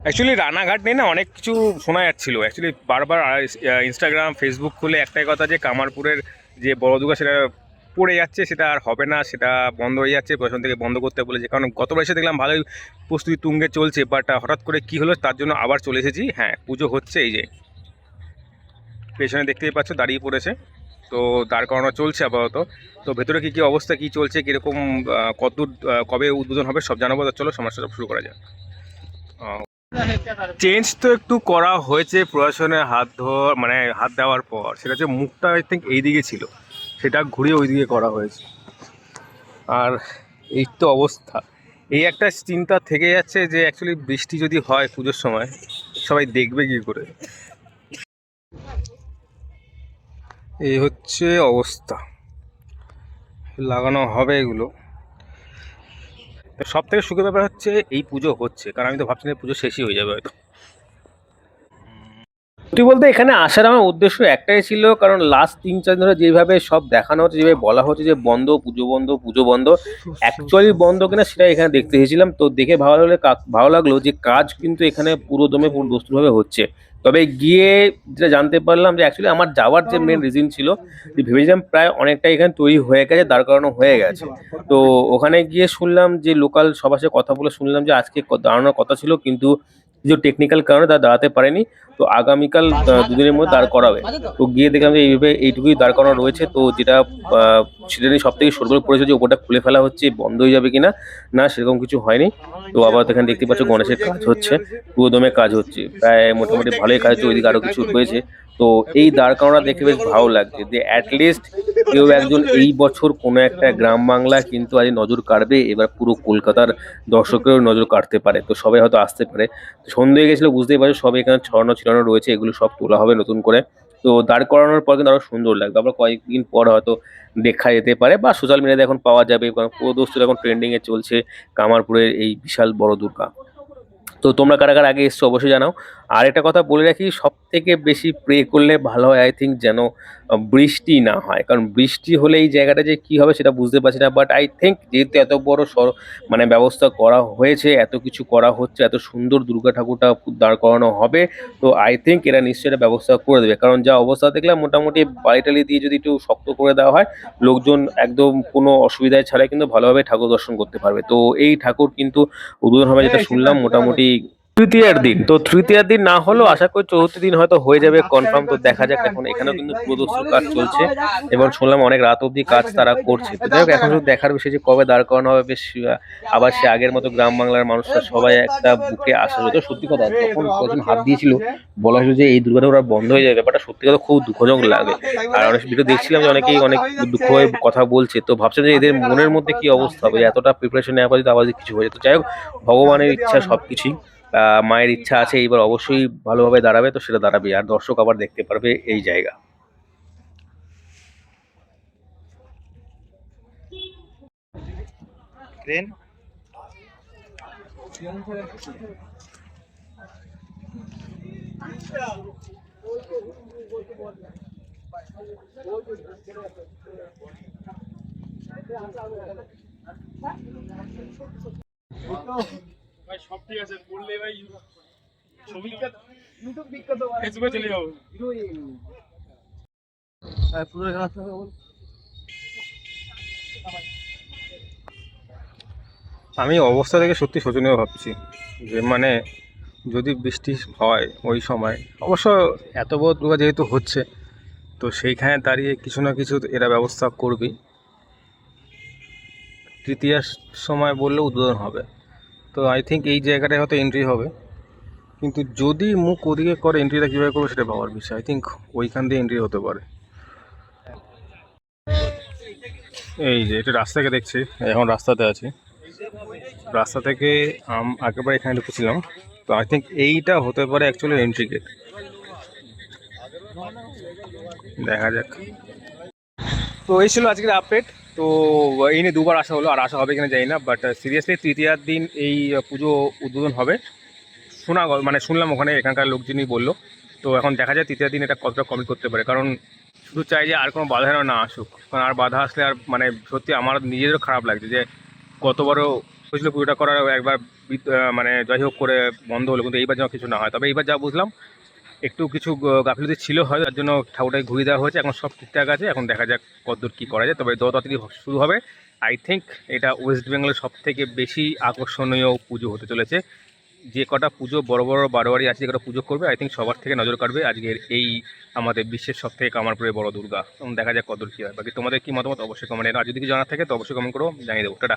Actually Ranaghat নিয়ে না অনেক কিছু শোনা যাচ্ছিল। অ্যাকচুয়ালি বারবার ইনস্টাগ্রাম ফেসবুক খুলে একটাই কথা যে, কামারপুরের যে বড় দুর্গা সেটা পড়ে যাচ্ছে সেটা আর হবে না সেটা বন্ধ হয়ে যাচ্ছে প্রশাসন থেকে বন্ধ করতে বলেছে। কারণ গতবার এসে দেখলাম ভালোই প্রস্তুতি তুঙ্গে চলছে বাট হঠাৎ করে কি হলো তার জন্য আবার চলে এসেছি। হ্যাঁ পুজো হচ্ছে এই যে। পেছনে দেখতেই পাচ্ছ দাঁড়িয়ে পড়েছে। তো দাঁড় করানো চলছে আপাতত। তো ভেতরে কী কী অবস্থা কী চলছে কীরকম আহ, কবে উদ্বোধন হবে সব জানাব চলো সমস্যা শুরু করা যাক। চেঞ্জ তো একটু করা হয়েছে প্রশাসনের হাত ধোয়া মানে হাত দেওয়ার পর। সেটা হচ্ছে মুখটা আই থিঙ্ক এইদিকে ছিল। সেটা ঘুরিয়ে ওইদিকে করা হয়েছে। আর এই তো অবস্থা। এই একটা চিন্তা থেকে যাচ্ছে যে অ্যাকচুয়ালি বৃষ্টি যদি হয় পুজোর সময়, সবাই দেখবে কি করে। এই হচ্ছে অবস্থা। লাগানো হবে এগুলো। সব থেকে সুখের ব্যাপার হচ্ছে এই পুজো হচ্ছে, কারণ আমি তো ভাবছি না পুজো শেষই হয়ে যাবে হয়তো। সত্যি বলতে এখানে আসার আমার উদ্দেশ্য একটাই ছিল, কারণ লাস্ট তিন চার ধরে যেভাবে সব দেখানো হচ্ছে, যেভাবে বলা হচ্ছে যে বন্ধ, পুজো বন্ধ পুজো বন্ধ অ্যাকচুয়ালি বন্ধ কিনা সেটা এখানে দেখতে এসেছিলাম। তো দেখে ভালো লাগল ভালো লাগল যে কাজ কিন্তু এখানে পুরো দমে পুরো হচ্ছে। তবে গিয়ে যেটা জানতে পারলাম যে অ্যাকচুয়ালি আমার যাওয়ার যে মেন রিজন ছিল, যে ভেবেছিলাম প্রায় অনেকটা এখানে তৈরি হয়ে গেছে, দাঁড় করানো হয়ে গেছে। তো ওখানে গিয়ে শুনলাম যে লোকাল সবার সাথে কথা বলে শুনলাম যে আজকে দাঁড়ানোর কথা ছিল, কিন্তু কিছু টেকনিক্যাল কারণে তারা দাঁড়াতে পারেনি, তো আগামীকাল দুদিনের মধ্যে দাঁড় করাবে। তো গিয়ে দেখলাম যে এইভাবে এইটুকুই দাঁড় করানো রয়েছে, তো যেটা সেটা নিয়ে সব থেকে সরগোল পড়েছে যে ওপরটা খুলে ফেলা হচ্ছে, বন্ধ হয়ে যাবে কিনা, না সেরকম কিছু হয়নি। তো আবার এখানে দেখতে পাচ্ছ গণেশের কাজ হচ্ছে পুরো দমে কাজ হচ্ছে, প্রায় মোটামুটি ভালোই কাজ হচ্ছে, ওইদিকে আরও কিছু রয়েছে। তো এই দাঁড় করানোটা দেখে বেশ ভালো লাগছে যে অ্যাটলিস্ট কেউ একজন এই বছর কোনো একটা গ্রাম বাংলা কিন্তু আজ নজর কাড়বে, এবার পুরো কলকাতার দর্শকেরও নজর কাটতে পারে। তো সবাই হয়তো আসতে পারে। তো সন্ধে হয়ে গেছিল, বুঝতেই পারছ, সব এখানে ছড়ানো ছিড়ানো রয়েছে, এগুলো সব তোলা হবে নতুন করে। তো দাঁড় করানোর পর কিন্তু আরও সুন্দর লাগবে। আবার কয়েকদিন পর হয়তো দেখা যেতে পারে বা সোশ্যাল মিডিয়াতে এখন পাওয়া যাবে। কারণ পুরো দোস্তুর এখন ট্রেন্ডিংয়ে চলছে কামারপুরের এই বিশাল বড় দুর্গা। তো তোমরা কারা কারা আগে এসছো অবশ্যই জানাও। আর একটা কথা বলে রাখি সব থেকে বেশি প্রে করলে ভালো হয় আই থিঙ্ক যেন বৃষ্টি না হয়। কারণ বৃষ্টি হলে এই জায়গাটা যে কি হবে সেটা বুঝতে পারছি না বাট আই থিঙ্ক যেহেতু এত বড় সর মানে ব্যবস্থা করা হয়েছে এত কিছু করা হচ্ছে এত সুন্দর দুর্গা ঠাকুরটা দাঁড় করানো হবে তো আই থিঙ্ক এরা নিশ্চয়ই এটা ব্যবস্থা করে দেবে। কারণ যা অবস্থা দেখলাম মোটামুটি বাড়িটালি দিয়ে যদি একটু শক্ত করে দেওয়া হয় লোকজন একদম কোনো অসুবিধায় ছাড়াই কিন্তু ভালোভাবে ঠাকুর দর্শন করতে পারবে। তো এই ঠাকুর কিন্তু উদ্বোধন হবে যেটা শুনলাম মোটামুটি তৃতীয়ার দিন। তো তৃতীয়ার দিন না হলেও আশা করি চতুর্থ দিন হয়তো হয়ে যাবে কনফার্ম তো দেখা যাক। এখন এখানেও কিন্তু প্রদর্শন কাজ চলছে। এবং শুনলাম অনেক রাত অবধি কাজ তারা করছে। তো যাই হোক এখন শুধু দেখার বিষয় যে কবে দাঁড় করানো হবে বেশ আবার সে আগের মতো গ্রাম বাংলার মানুষরা সবাই একটা বুকে আসা তো সত্যি কথা যখন কজন হাত দিয়েছিল বলা হয়েছিল যে এই দুর্গাটা ওরা বন্ধ হয়ে যাবে। ব্যাপারটা সত্যি কথা খুব দুঃখজনক লাগে। আর অনেক ভিডিও দেখছিলাম যে অনেকেই অনেক দুঃখ হয়ে কথা বলছে। তো ভাবছেন যে এদের মনের মধ্যে কি অবস্থা হবে? এতটা প্রিপারেশন নেওয়ার পর যদি আবার কিছু হয়ে যায়। তো যাই হোক ভগবানের ইচ্ছা সবকিছুই। আহ, মায়ের ইচ্ছা আছে এইবার অবশ্যই ভালোভাবে দাঁড়াবে, তো সেটা দাঁড়াবে। আর দর্শক আবার দেখতে পারবে এই জায়গা। ভাই সব ঠিক আছে বললে ভাই ছবি ফেসবুকে চলে যাব। আমি অবস্থা থেকে সত্যি শোচনীয় ভাবছি যে মানে যদি বৃষ্টি হয় ওই সময় অবশ্য এত বড় দুর্গা যেহেতু হচ্ছে তো সেইখানে দাঁড়িয়ে কিছু না কিছু এরা ব্যবস্থা করবেই। তৃতীয় সময় বললেও উদ্বোধন হবে। তো আই থিঙ্ক এই জায়গাটায় হয়তো এন্ট্রি হবে। কিন্তু যদি মুখ ওদিকে করে এন্ট্রিটা কীভাবে করবে সেটা ভাবার বিষয়। আই থিঙ্ক ওইখান দিয়ে এন্ট্রি হতে পারে। এই যে, এটা রাস্তাকে দেখছি। এখন রাস্তাতে আছি। রাস্তা থেকে আম, একেবারে এখানে ঢুকেছিলাম। তো আই থিঙ্ক এইটা হতে পারে অ্যাকচুয়ালি এন্ট্রি গেট দেখা যাক। তো এই ছিল আজকের আপডেট তো, এই নিয়ে দুবার আসা হলো, আর আসা হবে কিনা জানি না বাট সিরিয়াসলি তৃতীয়ার দিন এই পুজো উদ্বোধন হবে। শোনা মানে শুনলাম ওখানে এখানকার লোকজনই বলল, তো এখন দেখা যায় তৃতীয় দিন এটা কতটা কমিট করতে পারে, কারণ শুধু চাই যে আর কোনো বাধা না আসুক, কারণ আর বাধা আসলে আর মানে সত্যি আমার নিজেরও খারাপ লাগছে যে গত বড় হয়েছিল পুজোটা করার একবার মানে যাই হোক করে বন্ধ হলো, কিন্তু এইবার যেন কিছু না হয়। তবে এইবার যা বুঝলাম একটু কিছু গাফিলতি ছিল হয় তার জন্য ঠাকুরটাকে ঘুরিয়ে দেওয়া হয়েছে। এখন সব ঠিকঠাক আছে। এখন দেখা যাক কতদূর কী করা যায়। তবে যত তাড়াতাড়ি শুরু হবে। আই থিঙ্ক এটা ওয়েস্ট বেঙ্গলের সব থেকে বেশি আকর্ষণীয় পুজো হতে চলেছে। যে কটা পুজো বড় বড় বারোয়ারি আছে, যে কটা পুজো করবে আই থিঙ্ক সবার থেকে নজর কাড়বে আজকের এই আমাদের বিশ্বের সব থেকে কামারপুরের বড় দুর্গা। এবং দেখা যাক কতদূর কী হয়। বাকি তোমাদের কি মতামত? অবশ্যই কমেন্ট আর যদি কিছু জানার থাকে, তো অবশ্যই কমেন্ট করো, জানিয়ে দেবো। টাটা।